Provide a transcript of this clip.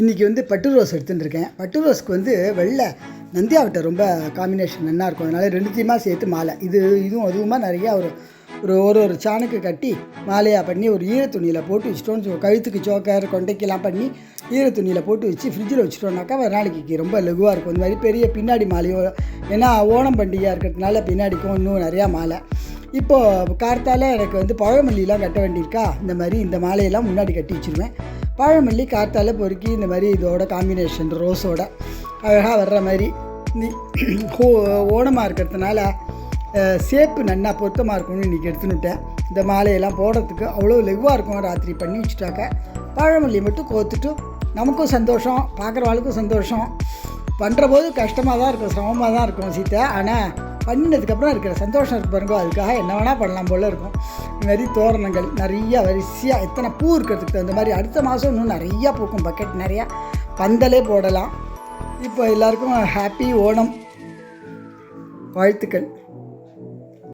இன்றைக்கி வந்து பட்டு ரோஸ் எடுத்துட்டுருக்கேன். பட்டு ரோஸ்க்கு வந்து வெள்ளை நந்தியாவட்டை ரொம்ப காம்பினேஷன் நல்லா இருக்கும். அதனால் ரெண்டுத்தையுமா சேர்த்து மாலை. இது இதுவும் அதுவுமா நிறையா ஒரு ஒரு ஒரு ஒரு சாணுக்கு கட்டி மாலையாக பண்ணி ஒரு ஈர துணியில் போட்டு வச்சிட்டோம் கழுத்துக்கு சோக்கர் கொண்டைக்கெல்லாம் பண்ணி ஈர துணியில் போட்டு வச்சு ஃப்ரிட்ஜில் வச்சுட்டோம்னாக்கா ஒரு நாளைக்கு ரொம்ப லகுவாக இருக்கும். இந்த மாதிரி பெரிய பின்னாடி மாலையோ ஏன்னா ஓணம் பண்டிகையாக இருக்கிறதுனால பின்னாடிக்கும் இன்னும் நிறையா மாலை. இப்போது கார்த்தால எனக்கு வந்து பழமல்லிலாம் கட்ட வேண்டியிருக்கா? இந்த மாதிரி இந்த மாலையெல்லாம் முன்னாடி கட்டி வச்சுருவேன். பழமல்லி காற்றால் பொறுக்கி இந்த மாதிரி இதோட காம்பினேஷன் ரோஸோட அழகாக வர்ற மாதிரி நீ ஓணமாக இருக்கிறதுனால சேப்பு நன்னா பொருத்தமாக இருக்கும்னு இன்றைக்கி எடுத்துன்னுட்டேன். இந்த மாலையெல்லாம் போடுறதுக்கு அவ்வளோ லெகுவாக இருக்கும். ராத்திரி பண்ணி வச்சுட்டாக்க பழமல்லி மட்டும் கோத்துட்டு நமக்கும் சந்தோஷம் பார்க்குறவாளுக்கும் சந்தோஷம். பண்ணுற போது கஷ்டமாக தான் இருக்கும் சிரமமாக தான் இருக்கும் சீத்தை ஆனால் பண்ணினதுக்கப்புறம் இருக்கிற சந்தோஷம் இருக்கு பாருங்க. அதுக்காக என்ன வேணால் பண்ணலாம் போல் இருக்கும். இந்த தோரணங்கள் நிறைய வரிசையாக எத்தனை பூ இருக்கிறதுக்கு தகுந்த மாதிரி அடுத்த மாதம் இன்னும் நிறையா பூக்கும். பக்கெட் நிறையா. பந்தலே போடலாம். இப்போ எல்லாருக்கும் ஹாப்பி ஓணம். வாழ்த்துக்கள்.